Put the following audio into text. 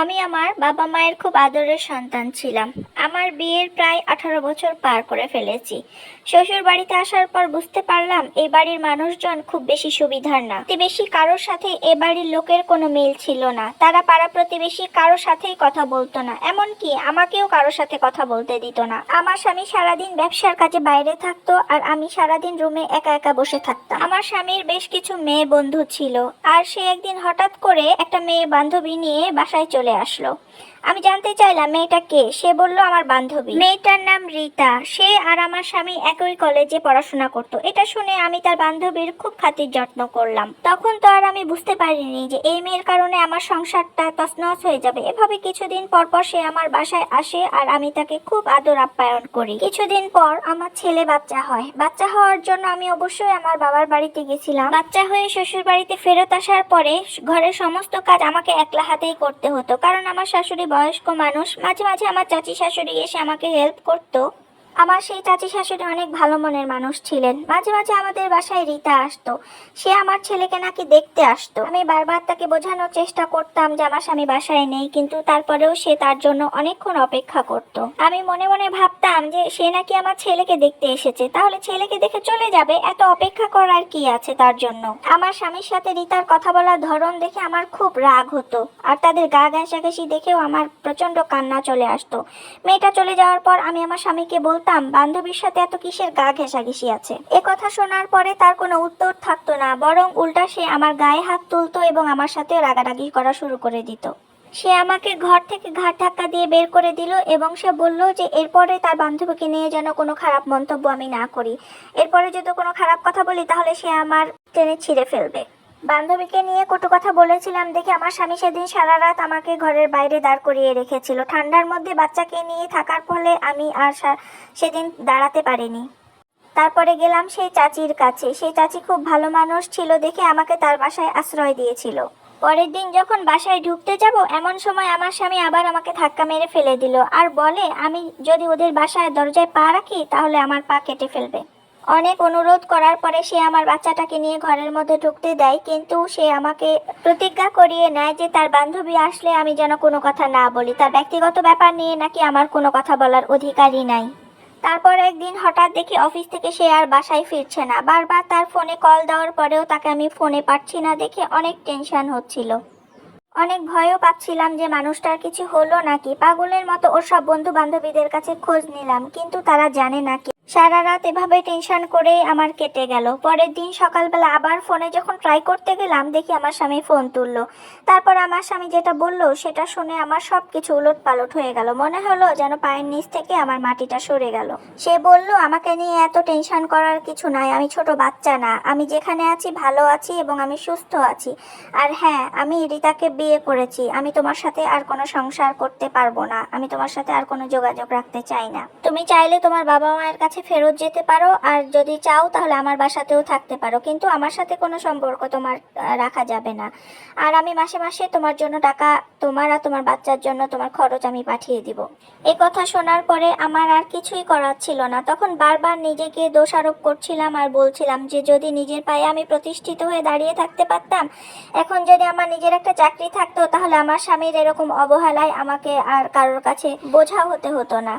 আমি আমার বাবা মায়ের খুব আদরের সন্তান ছিলাম। আমার বিয়ের প্রায় আঠারো বছর পার করে ফেলেছি। শ্বশুর বাড়িতে আসার পর বুঝতে পারলাম এই বাড়ির মানুষজন খুব বেশি সুবিধার না। প্রতিবেশী কারোর সাথে এ বাড়ির লোকের কোনো মিল ছিল না। তারা পাড়া প্রতিবেশী কারোর সাথেই কথা বলতো না। এমনকি আমাকেও কারোর সাথে কথা বলতে দিত না। আমার স্বামী সারাদিন ব্যবসার কাজে বাইরে থাকতো আর আমি সারাদিন রুমে একা একা বসে থাকতাম। আমার স্বামীর বেশ কিছু মেয়ে বন্ধু ছিল। আর সে একদিন হঠাৎ করে একটা মেয়ে বান্ধবী নিয়ে বাসায় চলে আসলো। আমি জানতে চাইলাম, মেয়েটা কে? সে বলল, আমার বান্ধবী। মেয়েটার নাম রীতা। সে আর আমার স্বামী একই কলেজে পড়াশোনা করতো। এটা শুনে আমি তার বান্ধবীর খুব খাতির যত্ন করলাম। তখন তো আর আমি বুঝতে পারিনি যে এই মেয়ের কারণে আমার সংসারটা তছনছ হয়ে যাবে। এভাবে কিছুদিন পর পর সে আমার বাসায় আসে আর আমি তাকে খুব আদর আপ্যায়ন করি। কিছুদিন পর আমার ছেলে বাচ্চা হয়। বাচ্চা হওয়ার জন্য আমি অবশ্যই আমার বাবার বাড়িতে গেছিলাম। বাচ্চা হয়ে শ্বশুর বাড়িতে ফেরত আসার পরে ঘরের সমস্ত কাজ আমাকে একলা হাতেই করতে হতো। কারণ আমার শাশুড়ি বয়স্ক মানুষ মাঝে মাঝে আমার চাচি শাশুড়ি এসে আমাকে হেল্প করতো। আমার সেই চাচি শাশুড়ি অনেক ভালো মনের মানুষ ছিলেন। মাঝে মাঝে আমাদের বাসায় রীতা আসতো। সে আমার ছেলেকে নাকি দেখতে আসতো। আমি বারবার তাকে বোঝানোর চেষ্টা করতাম যে আমার স্বামী বাসায় নেই, কিন্তু তারপরেও সে তার জন্য অনেকক্ষণ অপেক্ষা করত। আমি মনে মনে ভাবতাম যে সে নাকি আমার ছেলেকে দেখতে এসেছে। তাহলে ছেলেকে দেখে চলে যাবে, এত অপেক্ষা করার কি আছে তার জন্য? আমার স্বামীর সাথে রীতার কথা বলার ধরন দেখে আমার খুব রাগ হতো, আর তাদের গা ঘেঁষাঘেঁষি দেখেও আমার প্রচণ্ড কান্না চলে আসতো। মেয়েটা চলে যাওয়ার পর আমি আমার স্বামীকে বলতাম বান্ধবীর সাথে এত কিসের গা ঘেঁষাঘেঁষি আছে? এ কথা শোনার পরে তার কোনো উত্তর থাকতো না, বরং উল্টা সে আমার গায়ে হাত তুলতো এবং আমার সাথে রাগারাগি করা শুরু করে দিত। সে আমাকে ঘর থেকে ঘাট ধাক্কা দিয়ে বের করে দিল এবং সে বলল যে, এরপরে তার বান্ধবীকে নিয়ে যেন কোনো খারাপ মন্তব্য আমি না করি। এরপরে যদি কোনো খারাপ কথা বলি, তাহলে সে আমার টেনে ছিঁড়ে ফেলবে। বান্ধবীকে নিয়ে কটু কথা বলেছিলাম দেখে আমার স্বামী সেদিন সারা রাত আমাকে ঘরের বাইরে দাঁড় করিয়ে রেখেছিল। ঠান্ডার মধ্যে বাচ্চাকে নিয়ে থাকার ফলে আমি আর সেদিন দাঁড়াতে পারিনি। তারপরে গেলাম সেই চাচির কাছে। সেই চাচি খুব ভালো মানুষ ছিল দেখে আমাকে তার বাসায় আশ্রয় দিয়েছিল। পরের দিন যখন বাসায় ঢুকতে যাব, এমন সময় আমার স্বামী আবার আমাকে ধাক্কা মেরে ফেলে দিল। আর বলে, আমি যদি ওদের বাসায় দরজায় পা রাখি, তাহলে আমার পা কেটে ফেলবে। অনেক অনুরোধ করার পরে সে আমার বাচ্চাটাকে নিয়ে ঘরের মধ্যে ঢুকতে দেয়, কিন্তু সে আমাকে প্রতিজ্ঞা করিয়ে নেয় যে তার বান্ধবী আসলে আমি যেন কোনো কথা না বলি। তার ব্যক্তিগত ব্যাপার নিয়ে নাকি আমার কোনো কথা বলার অধিকারই নাই। তারপর একদিন হঠাৎ দেখি অফিস থেকে সে আর বাসায় ফিরছে না। বারবার তার ফোনে কল দেওয়ার পরেও তাকে আমি ফোনে পাচ্ছি না দেখে অনেক টেনশন হচ্ছিল। অনেক ভয়ও পাচ্ছিলাম যে মানুষটার কিছু হলো নাকি। পাগলের মতো ওর সব বন্ধু বান্ধবীদের কাছে খোঁজ নিলাম, কিন্তু তারা জানে নাকি সারা রাত এভাবে টেনশন করে আমার কেটে গেল। পরের দিন সকালবেলা আবার ফোনে যখন ট্রাই করতে গেলাম, দেখি আমার স্বামী ফোন তুললো। তারপর আমার স্বামী যেটা বলল, সেটা শুনে আমার সব কিছু উলট পালট হয়ে গেল। মনে হলো যেন পায়ের নিচ থেকে আমার মাটিটা সরে গেল। সে বলল, আমাকে নিয়ে এত টেনশন করার কিছু নাই, আমি ছোট বাচ্চা না। আমি যেখানে আছি ভালো আছি এবং আমি সুস্থ আছি। আর হ্যাঁ আমি রিতাকে বিয়ে করেছি। আমি তোমার সাথে আর কোনো সংসার করতে পারব না। আমি তোমার সাথে আর কোনো যোগাযোগ রাখতে চাই না। তুমি চাইলে তোমার বাবা মায়ের কাছে ফেরত যেতে পারো, আর যদি চাও তাহলে আমার বাসাতেও থাকতে পারো। কিন্তু আমার সাথে কোনো সম্পর্ক তোমার রাখা যাবে না। আর আমি মাসে মাসে তোমার জন্য টাকা তোমার আর তোমার বাচ্চার জন্য তোমার খরচ আমি পাঠিয়ে দিব। এই কথা শোনার পরে আমার আর কিছুই করার ছিল না। তখন বারবার নিজেকে দোষারোপ করছিলাম আর বলছিলাম যে যদি নিজের পায়ে আমি প্রতিষ্ঠিত হয়ে দাঁড়িয়ে থাকতে পারতাম, এখন যদি আমার নিজের একটা চাকরি থাকতো তাহলে আমার স্বামীর এরকম অবহেলায় আমাকে আর কারোর কাছে বোঝা হতে হতো না।